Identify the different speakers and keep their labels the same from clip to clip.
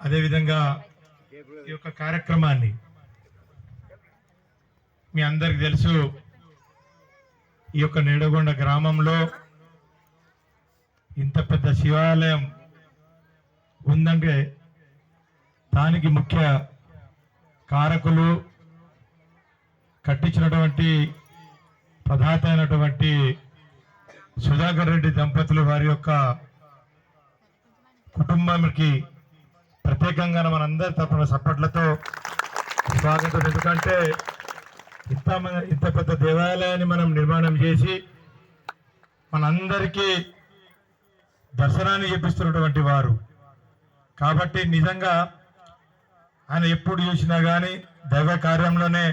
Speaker 1: అదేవిధంగా ఈ యొక్క కార్యక్రమాన్ని మీ అందరికి తెలుసు ఈ యొక్క నేడగొండ గ్రామంలో ఇంత పెద్ద శివాలయం ఉందంటే దానికి ముఖ్య కారకులు కట్టించినటువంటి ప్రధాత అయినటువంటి సుధాకర్ రెడ్డి దంపతులు వారి యొక్క కుటుంబానికి ప్రత్యేకంగా మనందరి తరపున సప్పట్లతో స్వాగతం. ఎందుకంటే ఇంత ఇంత పెద్ద దేవాలయాన్ని మనం నిర్మాణం చేసి మనందరికీ దర్శనాన్ని చేపిస్తున్నటువంటి వారు. కాబట్టి నిజంగా ఆయన ఎప్పుడు చూసినా కానీ దైవ కార్యంలోనే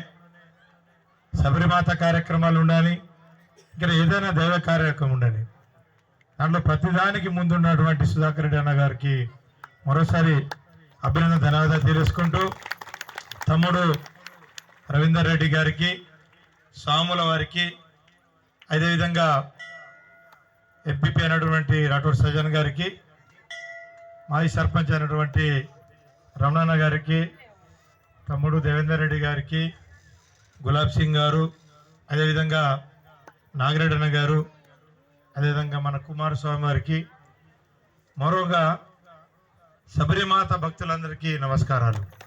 Speaker 1: శబరిమాత కార్యక్రమాలు ఉండాలి ఇక్కడ ఏదైనా దైవ కార్యక్రమం ఉండాలి. దాంట్లో ప్రతిదానికి ముందున్నటువంటి సుధాకర్ రెడ్డి అన్న గారికి మరోసారి అభినందన ధన్యవాదాలు తెలుసుకుంటూ తమ్ముడు రవీందర్ రెడ్డి గారికి సాముల వారికి అదేవిధంగా ఎంపీపీ అయినటువంటి రాఠోడ్ సజన్ గారికి మాజీ సర్పంచ్ అయినటువంటి రమణన్న గారికి తమ్ముడు దేవేందర్ రెడ్డి గారికి గులాబ్ సింగ్ గారు అదేవిధంగా నాగిరెడ్డి అన్న గారు అదేవిధంగా మన కుమారస్వామి వారికి మరోగా శబరిమాత భక్తులందరికీ నమస్కారాలు.